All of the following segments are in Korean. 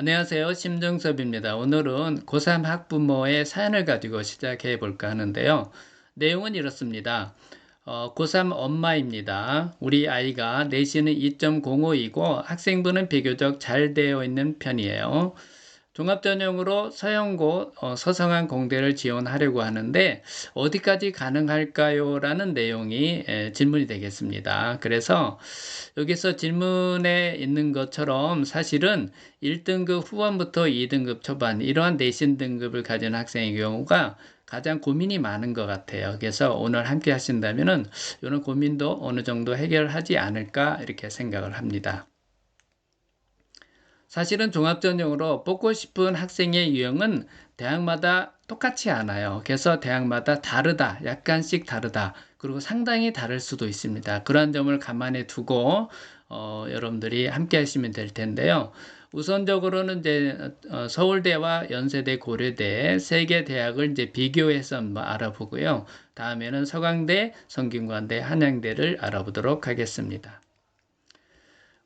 안녕하세요. 심정섭입니다. 오늘은 고3 학부모의 사연을 가지고 시작해 볼까 하는데요. 내용은 이렇습니다. 어, 고3 엄마입니다. 우리 아이가 내신은 2.05이고 학생부는 비교적 잘 되어 있는 편이에요. 종합전형으로 서영고 어, 서성한 공대를 지원하려고 하는데 어디까지 가능할까요? 라는 내용이 에, 질문이 되겠습니다. 그래서 여기서 질문에 있는 것처럼 사실은 1등급 후반부터 2등급 초반 이러한 내신 등급을 가진 학생의 경우가 가장 고민이 많은 것 같아요. 그래서 오늘 함께 하신다면은 이런 고민도 어느 정도 해결하지 않을까 이렇게 생각을 합니다. 사실은 종합전형으로 뽑고 싶은 학생의 유형은 대학마다 똑같이 않아요. 그래서 대학마다 다르다, 약간씩 다르다, 그리고 상당히 다를 수도 있습니다. 그러한 점을 감안해 두고 어, 여러분들이 함께 하시면 될 텐데요. 우선적으로는 이제 어, 서울대와 연세대, 고려대 세 개 대학을 이제 비교해서 한번 알아보고요. 다음에는 서강대, 성균관대, 한양대를 알아보도록 하겠습니다.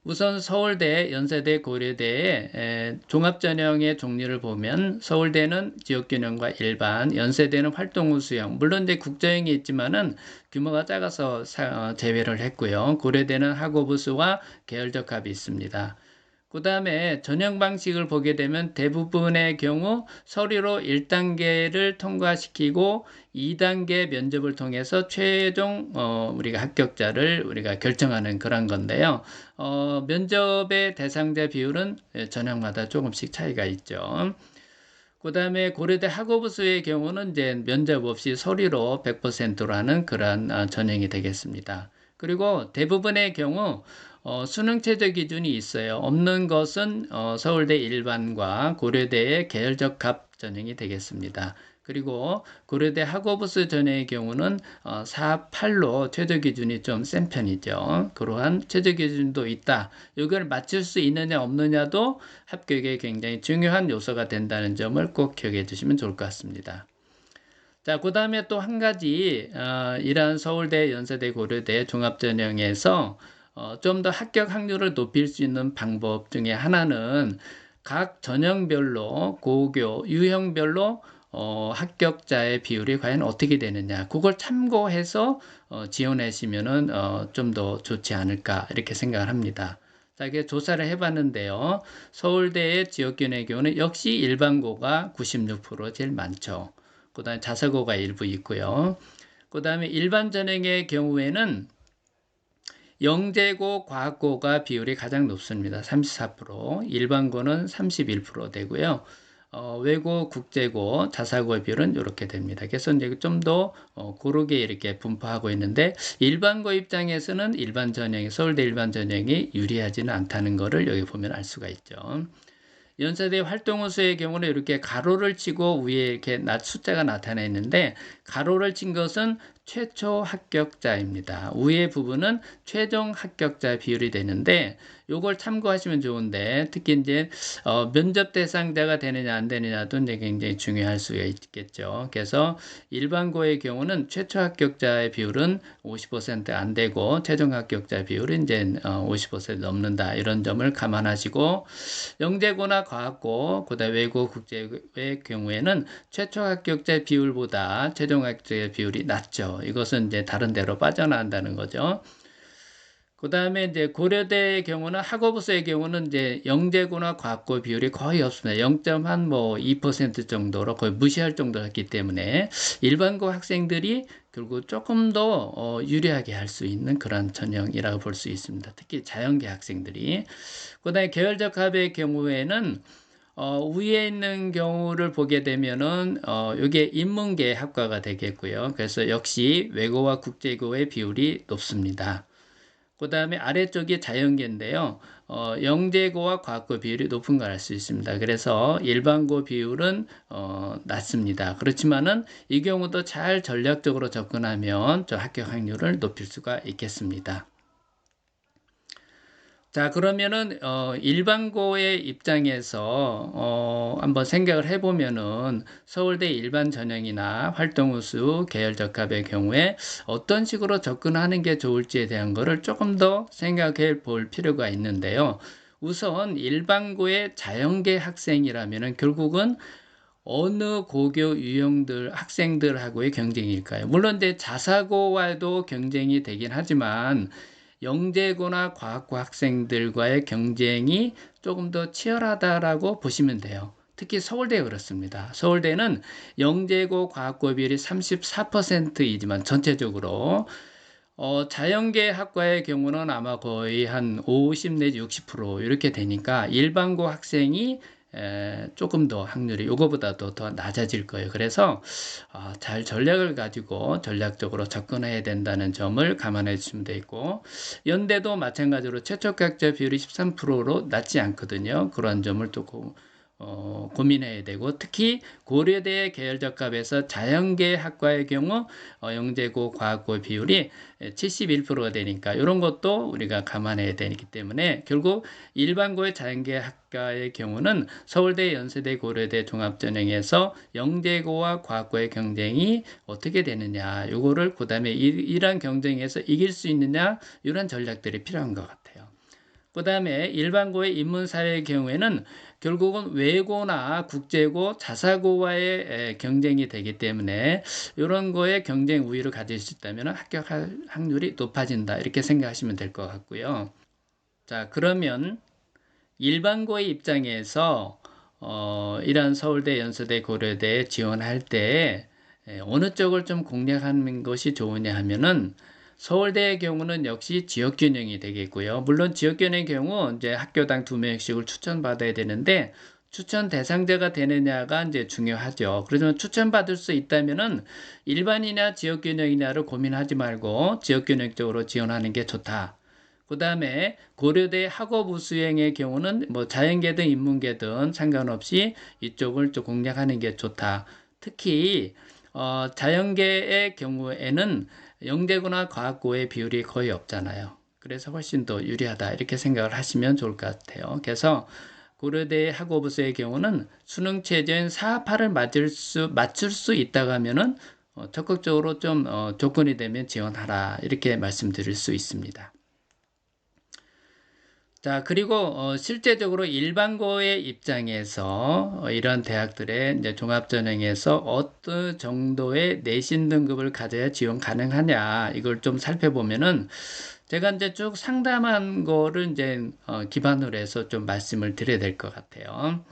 우선 서울대, 연세대, 고려대의 종합전형의 종류를 보면 서울대는 지역균형과 일반, 연세대는 활동우 수형, 물론 이제 국제형이 있지만은 규모가 작아서 어, 제외를 했고요. 고려대는 학우부수와 계열적 합이 있습니다. 그 다음에 전형 방식을 보게 되면 대부분의 경우 서류로 1단계를 통과시키고 2단계 면접을 통해서 최종 어, 우리가 합격자를 우리가 결정하는 그런 건데요. 어, 면접의 대상자 비율은 전형마다 조금씩 차이가 있죠. 그 다음에 고려대 학업부수의 경우는 이제 면접 없이 서류로 100%로 하는 그러한 어, 전형이 되겠습니다. 그리고 대부분의 경우 어, 수능 최저 기준이 있어요. 없는 것은 어, 서울대 일반과 고려대의 계열적 합 전형이 되겠습니다. 그리고 고려대 학업부스 전형의 경우는 어, 4, 8로 최저 기준이 좀 센 편이죠. 그러한 최저 기준도 있다. 이걸 맞출 수 있느냐 없느냐도 합격에 굉장히 중요한 요소가 된다는 점을 꼭 기억해 주시면 좋을 것 같습니다. 자, 그 다음에 또 한 가지, 어, 이러한 서울대, 연세대, 고려대 종합전형에서 어, 좀 더 합격 확률을 높일 수 있는 방법 중에 하나는 각 전형별로 고교, 유형별로 어, 합격자의 비율이 과연 어떻게 되느냐 그걸 참고해서 어, 지원하시면은 어, 좀 더 좋지 않을까 이렇게 생각을 합니다. 자, 이게 조사를 해봤는데요. 서울대의 지역균의 경우는 역시 일반고가 96% 제일 많죠. 그 다음에 자사고가 일부 있고요. 그 다음에 일반 전형의 경우에는 영재고, 과학고가 비율이 가장 높습니다. 34%, 일반고는 31% 되고요. 어, 외고, 국제고, 자사고의 비율은 이렇게 됩니다. 그래서 이제 좀더 어, 고르게 이렇게 분포하고 있는데 일반고 입장에서는 일반 전형이 서울대 일반 전형이 유리하지는 않다는 것을 여기 보면 알 수가 있죠. 연세대 활동호수의 경우는 이렇게 가로를 치고 위에 이렇게 숫자가 나타나 있는데 가로를 친 것은 최초 합격자입니다. 위의 부분은 최종 합격자 비율이 되는데 요걸 참고하시면 좋은데 특히 이제 어, 면접 대상자가 되느냐 안 되느냐도 이제 굉장히 중요할 수가 있겠죠. 그래서 일반고의 경우는 최초 합격자의 비율은 50%안 되고 최종 합격자 비율은 이제 어, 50% 넘는다 이런 점을 감안하시고 영재고나 과학고 그다음 외고 국제의 경우에는 최초 합격자 비율보다 최종 합격자 비율이 낮죠. 이것은 이제 다른 데로 빠져나간다는 거죠. 그 다음에 이제 고려대의 경우는 학업부서의 경우는 이제 영재고나 과학고 비율이 거의 없습니다. 0.2% 정도로 거의 무시할 정도였기 때문에 일반고 학생들이 결국 조금 더 어, 유리하게 할 수 있는 그런 전형이라고 볼 수 있습니다. 특히 자연계 학생들이. 그 다음에 계열적 합의 경우에는 어, 위에 있는 경우를 보게 되면은 어, 이게 인문계 학과가 되겠고요. 그래서 역시 외고와 국제고의 비율이 높습니다. 그 다음에 아래쪽이 자연계인데요. 어, 영재고와 과학고 비율이 높은 걸 알 수 있습니다. 그래서 일반고 비율은 어, 낮습니다. 그렇지만은 이 경우도 잘 전략적으로 접근하면 저 합격 확률을 높일 수가 있겠습니다. 자 그러면은 어, 일반고의 입장에서 어, 한번 생각을 해보면은 서울대 일반 전형이나 활동우수 계열 적합의 경우에 어떤 식으로 접근하는 게 좋을지에 대한 것을 조금 더 생각해 볼 필요가 있는데요. 우선 일반고의 자연계 학생이라면 결국은 어느 고교 유형들 학생들하고의 경쟁일까요? 물론 이제 자사고와도 경쟁이 되긴 하지만 영재고나 과학고 학생들과의 경쟁이 조금 더 치열하다라고 보시면 돼요. 특히 서울대 그렇습니다. 서울대는 영재고 과학고 비율이 34%이지만 전체적으로 어, 자연계 학과의 경우는 아마 거의 한 50 내지 60% 이렇게 되니까 일반고 학생이 에, 조금 더 확률이 이거보다도 더 낮아질 거예요. 그래서 어, 잘 전략을 가지고 전략적으로 접근해야 된다는 점을 감안해 주시면 되고 연대도 마찬가지로 최초 합격자 비율이 13%로 낮지 않거든요. 그런 점을 또 어, 고민해야 되고 특히 고려대 계열적 값에서 자연계 학과의 경우 어, 영재고 과학고 비율이 71%가 되니까 이런 것도 우리가 감안해야 되기 때문에 결국 일반고의 자연계 학과의 경우는 서울대, 연세대, 고려대 종합전형에서 영재고와 과학고의 경쟁이 어떻게 되느냐 요거를 그 다음에 이러한 경쟁에서 이길 수 있느냐 이런 전략들이 필요한 것 같아요. 그 다음에 일반고의 인문사회의 경우에는 결국은 외고나 국제고, 자사고와의 경쟁이 되기 때문에 이런 거에 경쟁 우위를 가질 수 있다면 합격할 확률이 높아진다. 이렇게 생각하시면 될 것 같고요. 자, 그러면 일반고의 입장에서 어, 이런 서울대, 연세대, 고려대 지원할 때 어느 쪽을 좀 공략하는 것이 좋으냐 하면은 서울대의 경우는 역시 지역균형이 되겠고요. 물론 지역균형의 경우 이제 학교당 두 명씩을 추천받아야 되는데 추천 대상자가 되느냐가 이제 중요하죠. 그러면 추천받을 수 있다면은 일반이나 지역균형이냐를 고민하지 말고 지역균형 쪽으로 지원하는 게 좋다. 그 다음에 고려대 학업 우 수행의 경우는 뭐 자연계든 인문계든 상관없이 이쪽을 좀 공략하는 게 좋다. 특히 어, 자연계의 경우에는 영재고나 과학고의 비율이 거의 없잖아요. 그래서 훨씬 더 유리하다 이렇게 생각을 하시면 좋을 것 같아요. 그래서 고려대 학업부서의 경우는 수능 체제인 4, 8을 맞을 수, 맞출 수 있다고 하면은 어, 적극적으로 좀 어, 조건이 되면 지원하라 이렇게 말씀드릴 수 있습니다. 자, 그리고 어, 실제적으로 일반고의 입장에서 어, 이런 대학들의 이제 종합전형에서 어떤 정도의 내신 등급을 가져야 지원 가능하냐 이걸 좀 살펴보면은 제가 이제 쭉 상담한 거를 이제 어, 기반으로 해서 좀 말씀을 드려야 될 것 같아요.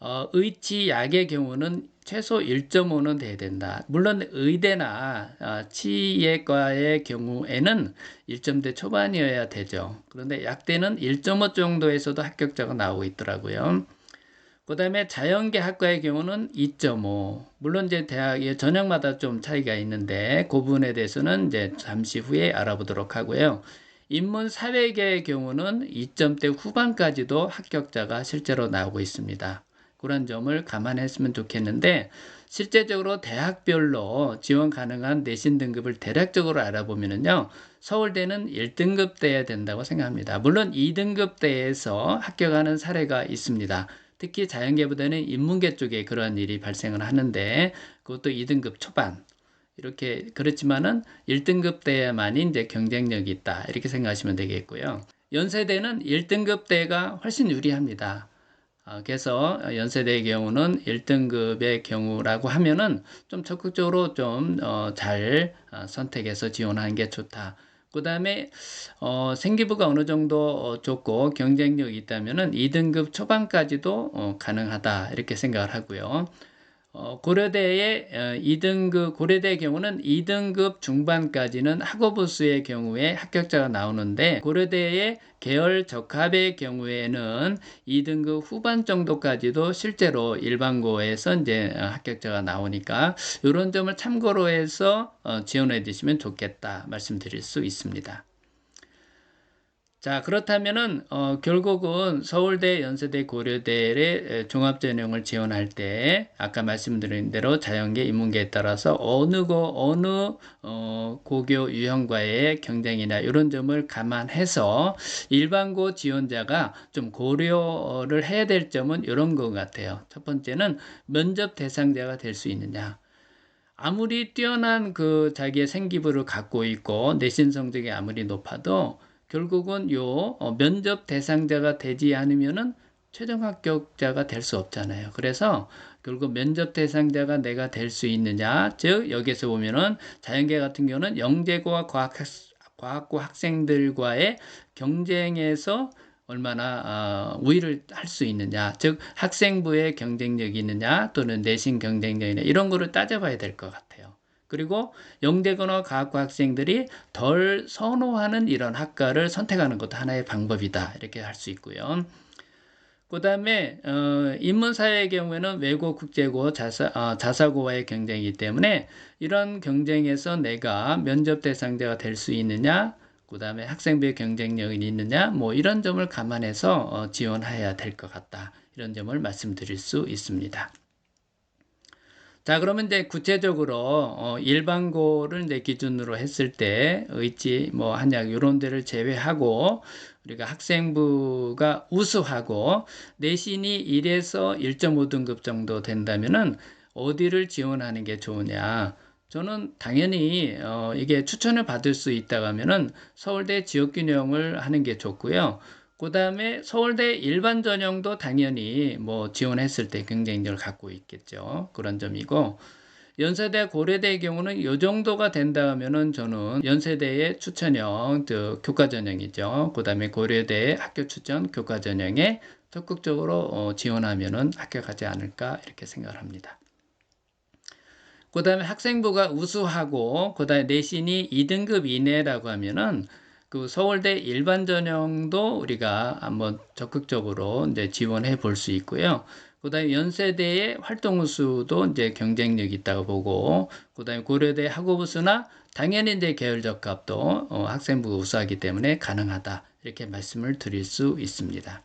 어, 의치 약의 경우는 최소 1.5는 돼야 된다. 물론 의대나 어, 치예과의 경우에는 1점대 초반이어야 되죠. 그런데 약대는 1.5 정도에서도 합격자가 나오고 있더라고요. 그 다음에 자연계 학과의 경우는 2.5. 물론 이제 대학의 전형마다 좀 차이가 있는데 그 부분에 대해서는 이제 잠시 후에 알아보도록 하고요. 인문 사회계의 경우는 2점대 후반까지도 합격자가 실제로 나오고 있습니다. 그런 점을 감안했으면 좋겠는데 실제적으로 대학별로 지원 가능한 내신 등급을 대략적으로 알아보면요. 서울대는 1등급 돼야 된다고 생각합니다. 물론 2등급 대에서 합격하는 사례가 있습니다. 특히 자연계보다는 인문계 쪽에 그런 일이 발생을 하는데 그것도 2등급 초반 이렇게 그렇지만은 1등급 대야만이 이제 경쟁력이 있다 이렇게 생각하시면 되겠고요. 연세대는 1등급 대가 훨씬 유리합니다. 어, 그래서 연세대의 경우는 1등급의 경우라고 하면은 좀 적극적으로 좀잘 어, 어, 선택해서 지원하는 게 좋다. 그 다음에 어, 생기부가 어느 정도 어, 좋고 경쟁력이 있다면은 2등급 초반까지도 어, 가능하다 이렇게 생각을 하고요. 어, 고려대의 어, 2등급 고려대의 경우는 2등급 중반까지는 학업부 수의 경우에 합격자가 나오는데 고려대의 계열 적합의 경우에는 2등급 후반 정도까지도 실제로 일반고에서 이제 어, 합격자가 나오니까 이런 점을 참고로 해서 어, 지원해 주시면 좋겠다 말씀드릴 수 있습니다. 자, 그렇다면은, 어, 결국은 서울대, 연세대, 고려대의 종합전형을 지원할 때, 아까 말씀드린 대로 자연계, 인문계에 따라서 어느 고, 어느, 어, 고교 유형과의 경쟁이나 이런 점을 감안해서 일반고 지원자가 좀 고려를 해야 될 점은 이런 것 같아요. 첫 번째는 면접 대상자가 될 수 있느냐. 아무리 뛰어난 그 자기의 생기부를 갖고 있고 내신 성적이 아무리 높아도 결국은 요 어, 면접 대상자가 되지 않으면은 최종 합격자가 될 수 없잖아요. 그래서 결국 면접 대상자가 내가 될 수 있느냐, 즉 여기서 보면은 자연계 같은 경우는 영재고와 과학 과학고 학생들과의 경쟁에서 얼마나 어, 우위를 할 수 있느냐, 즉 학생부의 경쟁력이 있느냐 또는 내신 경쟁력이냐 이런 거를 따져봐야 될 것 같아요. 그리고 영재고나 과학고 학생들이 덜 선호하는 이런 학과를 선택하는 것도 하나의 방법이다 이렇게 할 수 있고요. 그 다음에 어, 인문사회의 경우에는 외고, 국제고, 자사, 어, 자사고와의 경쟁이기 때문에 이런 경쟁에서 내가 면접 대상자가 될 수 있느냐, 그 다음에 학생부의 경쟁력이 있느냐, 뭐 이런 점을 감안해서 어, 지원해야 될 것 같다. 이런 점을 말씀드릴 수 있습니다. 자, 그러면 이제 구체적으로 어, 일반고를 내 기준으로 했을 때 의지, 뭐 한약 이런 데를 제외하고 우리가 학생부가 우수하고 내신이 1에서 1.5등급 정도 된다면은 어디를 지원하는 게 좋으냐? 저는 당연히 어, 이게 추천을 받을 수 있다고 하면은 서울대 지역균형을 하는 게 좋고요. 그 다음에 서울대 일반 전형도 당연히 뭐 지원했을 때 경쟁력을 갖고 있겠죠. 그런 점이고 연세대 고려대의 경우는 이 정도가 된다 하면은 저는 연세대의 추천형 그 교과 전형이죠. 그 다음에 고려대 학교 추천 교과 전형에 적극적으로 어, 지원하면은 합격하지 않을까 이렇게 생각을 합니다. 그 다음에 학생부가 우수하고 그 다음에 내신이 2등급 이내라고 하면은 그 서울대 일반 전형도 우리가 한번 적극적으로 이제 지원해 볼 수 있고요. 그다음에 연세대의 활동 우수도 이제 경쟁력 있다고 보고 그다음에 고려대 학우부 수나 당연히 이제 계열적 값도 어, 학생부가 우수하기 때문에 가능하다 이렇게 말씀을 드릴 수 있습니다.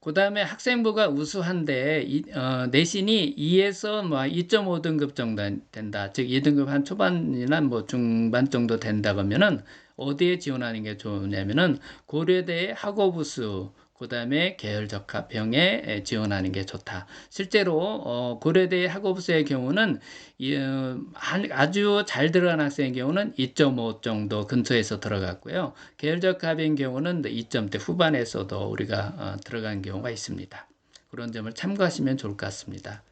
그 다음에 학생부가 우수한데 이, 어, 내신이 2에서 뭐 2.5등급 정도 된다. 즉 2등급 한 초반이나 뭐 중반 정도 된다 그러면은 어디에 지원하는 게 좋냐면은 고려대 학업우수 그 다음에 계열적합형에 지원하는 게 좋다. 실제로 어, 고려대 학업부의 경우는 이, 어, 아주 잘 들어간 학생의 경우는 2.5 정도 근처에서 들어갔고요. 계열적합인 경우는 2점대 후반에서도 우리가 어, 들어간 경우가 있습니다. 그런 점을 참고하시면 좋을 것 같습니다.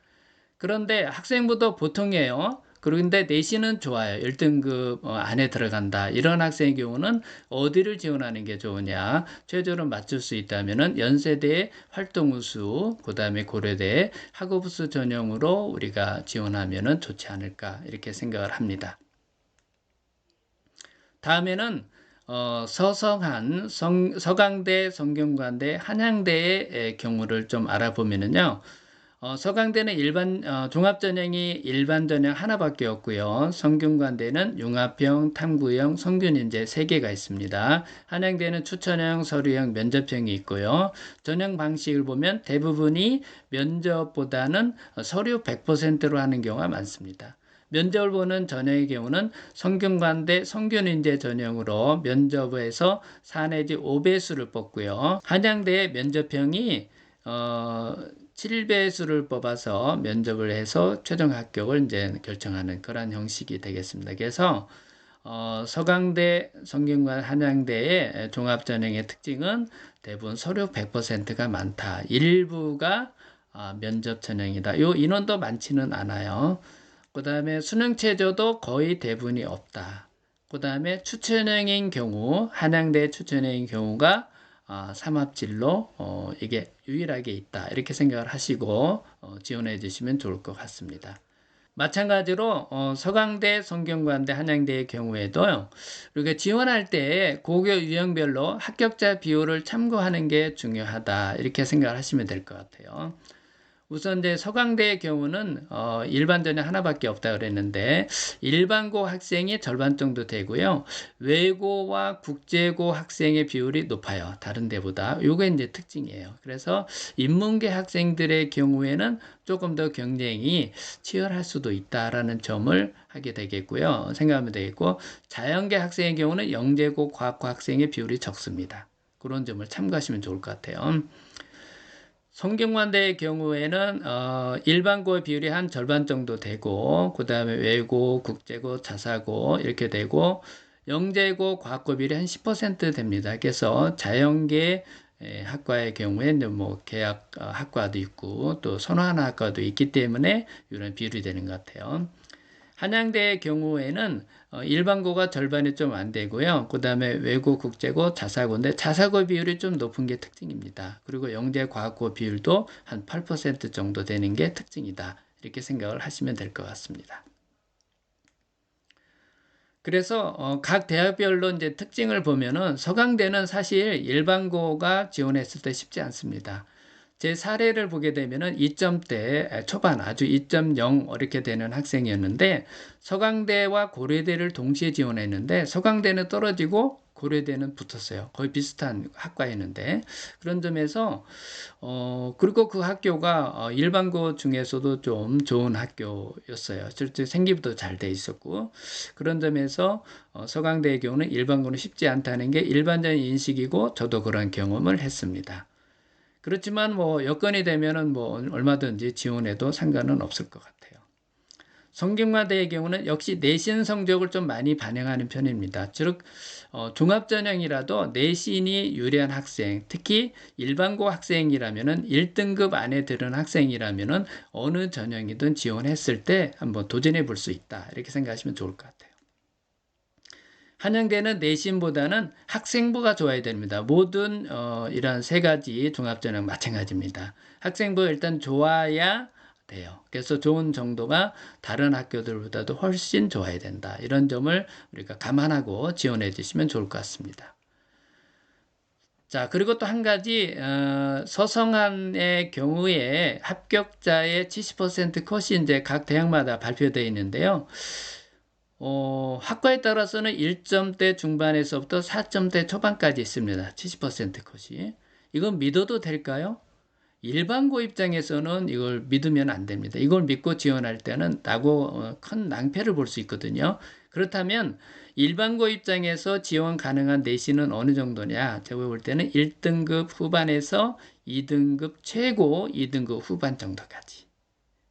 그런데 학생부도 보통이에요. 그런데 내신은 좋아요. 1등급 어, 안에 들어간다. 이런 학생의 경우는 어디를 지원하는 게 좋으냐? 최저로 맞출 수 있다면은 연세대 활동 우수, 그 다음에 고려대 학업 우수 전형으로 우리가 지원하면은 좋지 않을까 이렇게 생각을 합니다. 다음에는 어, 서성한 성, 서강대, 성균관대, 한양대의 경우를 좀 알아보면은요. 어, 서강대는 일반 어, 종합전형이 일반 전형 하나밖에 없고요. 성균관대는 융합형, 탐구형, 성균인재 세 개가 있습니다. 한양대는 추천형, 서류형, 면접형이 있고요. 전형 방식을 보면 대부분이 면접보다는 서류 100%로 하는 경우가 많습니다. 면접을 보는 전형의 경우는 성균관대 성균인재 전형으로 면접에서 4 내지 5배수를 뽑고요. 한양대의 면접형이 어, 7배수를 뽑아서 면접을 해서 최종 합격을 이제 결정하는 그런 형식이 되겠습니다. 그래서 어, 서강대, 성균관, 한양대의 종합전형의 특징은 대부분 서류 100%가 많다. 일부가 어, 면접 전형이다. 이 인원도 많지는 않아요. 그 다음에 수능 체제도 거의 대부분이 없다. 그 다음에 추천형인 경우, 한양대 추천형인 경우가 아, 삼합질로 어, 이게 유일하게 있다 이렇게 생각을 하시고 어, 지원해 주시면 좋을 것 같습니다. 마찬가지로 어, 서강대, 성균관대, 한양대의 경우에도 우리가 지원할 때 고교 유형별로 합격자 비율을 참고하는 게 중요하다 이렇게 생각을 하시면 될 것 같아요. 우선 이제 서강대의 경우는 어, 일반 전형 하나밖에 없다 그랬는데 일반고 학생이 절반 정도 되고요. 외고와 국제고 학생의 비율이 높아요. 다른 데보다. 요게 이제 특징이에요. 그래서 인문계 학생들의 경우에는 조금 더 경쟁이 치열할 수도 있다라는 점을 하게 되겠고요. 생각하면 되겠고 자연계 학생의 경우는 영재고 과학고 학생의 비율이 적습니다. 그런 점을 참고하시면 좋을 것 같아요. 성균관대의 경우에는 어, 일반고의 비율이 한 절반 정도 되고 그 다음에 외고, 국제고, 자사고 이렇게 되고 영재고 과학고 비율이 한 10% 됩니다. 그래서 자연계 에, 학과의 경우에 이제 뭐 계약 어, 학과도 있고 또 선호하는 학과도 있기 때문에 이런 비율이 되는 것 같아요. 한양대의 경우에는 어, 일반고가 절반이 좀 안 되고요. 그 다음에 외고, 국제고, 자사고인데 자사고 비율이 좀 높은 게 특징입니다. 그리고 영재 과학고 비율도 한 8% 정도 되는 게 특징이다. 이렇게 생각을 하시면 될 것 같습니다. 그래서 어, 각 대학별로 이제 특징을 보면은 서강대는 사실 일반고가 지원했을 때 쉽지 않습니다. 제 사례를 보게 되면은 2점대 초반 아주 2.0 이렇게 되는 학생이었는데 서강대와 고려대를 동시에 지원했는데 서강대는 떨어지고 고려대는 붙었어요. 거의 비슷한 학과였는데 그런 점에서 어 그리고 그 학교가 어, 일반고 중에서도 좀 좋은 학교였어요. 실제 생기부도 잘돼 있었고 그런 점에서 어, 서강대의 경우는 일반고는 쉽지 않다는 게 일반적인 인식이고 저도 그런 경험을 했습니다. 그렇지만 뭐 여건이 되면은 뭐 얼마든지 지원해도 상관은 없을 것 같아요. 성균관대의 경우는 역시 내신 성적을 좀 많이 반영하는 편입니다. 즉 어, 종합전형이라도 내신이 유리한 학생, 특히 일반고 학생이라면은 1등급 안에 들은 학생이라면은 어느 전형이든 지원했을 때 한번 도전해 볼 수 있다. 이렇게 생각하시면 좋을 것 같아요. 한양대는 내신보다는 학생부가 좋아야 됩니다. 모든 어, 이런 세 가지 종합전형 마찬가지입니다. 학생부 일단 좋아야 돼요. 그래서 좋은 정도가 다른 학교들보다도 훨씬 좋아야 된다. 이런 점을 우리가 감안하고 지원해 주시면 좋을 것 같습니다. 자, 그리고 또 한 가지, 어, 서성한의 경우에 합격자의 70% 컷이 이제 각 대학마다 발표되어 있는데요. 어, 학과에 따라서는 1점대 중반에서부터 4점대 초반까지 있습니다. 70% 컷이. 이건 믿어도 될까요? 일반고 입장에서는 이걸 믿으면 안 됩니다. 이걸 믿고 지원할 때는 나고 어, 큰 낭패를 볼 수 있거든요. 그렇다면 일반고 입장에서 지원 가능한 내신은 어느 정도냐? 제가 볼 때는 1등급 후반에서 2등급 최고 2등급 후반 정도까지.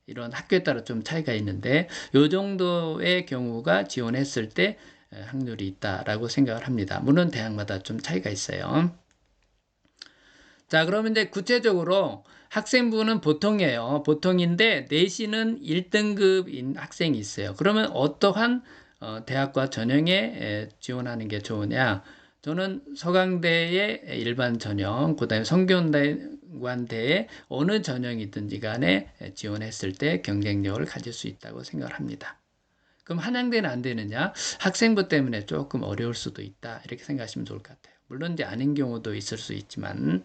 이런 학교에 따라 좀 차이가 있는데 이 정도의 경우가 지원했을 때 확률이 있다라고 생각을 합니다. 물론 대학마다 좀 차이가 있어요. 자, 그러면 이제 구체적으로 학생부는 보통이에요. 보통인데 내신은 1등급인 학생이 있어요. 그러면 어떠한 어, 대학과 전형에 지원하는 게 좋으냐? 저는 서강대의 일반 전형, 그 다음에 성균관대의 어느 전형이든지 간에 지원했을 때 경쟁력을 가질 수 있다고 생각을 합니다. 그럼 한양대는 안 되느냐? 학생부 때문에 조금 어려울 수도 있다. 이렇게 생각하시면 좋을 것 같아요. 물론 이제 아닌 경우도 있을 수 있지만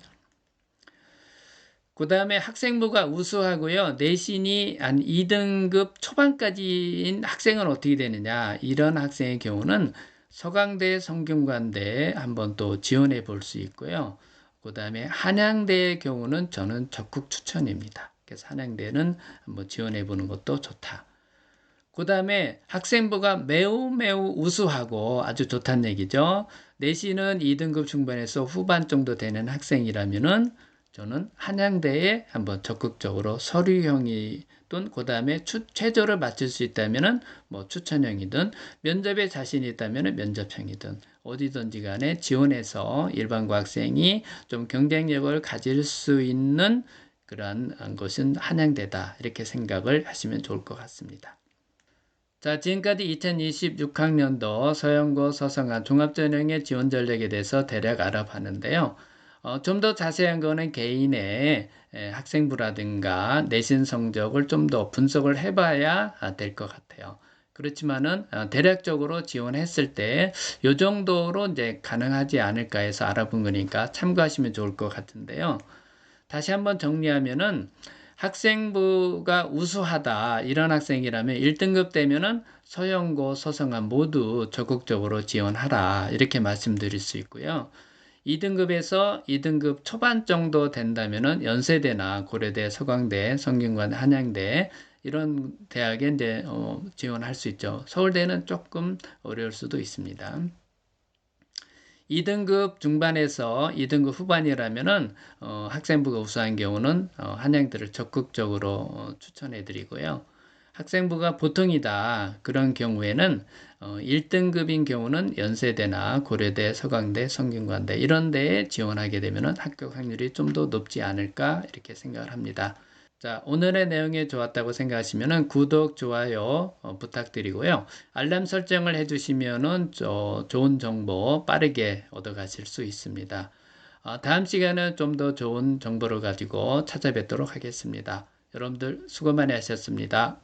그 다음에 학생부가 우수하고요. 내신이 한 2등급 초반까지인 학생은 어떻게 되느냐. 이런 학생의 경우는 서강대, 성균관대 한번 또 지원해 볼 수 있고요. 그 다음에 한양대의 경우는 저는 적극 추천입니다. 그래서 한양대는 한번 지원해 보는 것도 좋다. 그 다음에 학생부가 매우 매우 우수하고 아주 좋다는 얘기죠. 내신은 2등급 중반에서 후반 정도 되는 학생이라면은 저는 한양대에 한번 적극적으로 서류형이 든그 다음에 최저를 맞출 수 있다면은 뭐 추천형이든 면접에 자신이 있다면은 면접형이든 어디든지 간에 지원해서 일반고 학생이 좀 경쟁력을 가질 수 있는 그러한 것은 한양대다 이렇게 생각을 하시면 좋을 것 같습니다. 자, 지금까지 2026학년도 서영고 서성한 종합전형의 지원 전략에 대해서 대략 알아봤는데요. 어, 좀 더 자세한 거는 개인의 에, 학생부라든가 내신 성적을 좀 더 분석을 해봐야 될 것 같아요. 그렇지만은 어, 대략적으로 지원했을 때 이 정도로 이제 가능하지 않을까 해서 알아본 거니까 참고하시면 좋을 것 같은데요. 다시 한번 정리하면은 학생부가 우수하다 이런 학생이라면 1등급 되면은 서영고, 서성한 모두 적극적으로 지원하라 이렇게 말씀드릴 수 있고요. 2등급에서 2등급 초반 정도 된다면은 연세대나 고려대, 서강대, 성균관, 한양대 이런 대학에 이제 어, 지원할 수 있죠. 서울대는 조금 어려울 수도 있습니다. 2등급 중반에서 2등급 후반이라면은 어, 학생부가 우수한 경우는 어, 한양대를 적극적으로 어, 추천해 드리고요. 학생부가 보통이다. 그런 경우에는 어, 1등급인 경우는 연세대나 고려대, 서강대, 성균관대 이런 데에 지원하게 되면 합격 확률이 좀 더 높지 않을까 이렇게 생각을 합니다. 자, 오늘의 내용이 좋았다고 생각하시면 구독, 좋아요 어, 부탁드리고요. 알람 설정을 해주시면 좋은 정보 빠르게 얻어가실 수 있습니다. 어, 다음 시간은 좀 더 좋은 정보를 가지고 찾아뵙도록 하겠습니다. 여러분들 수고 많이 하셨습니다.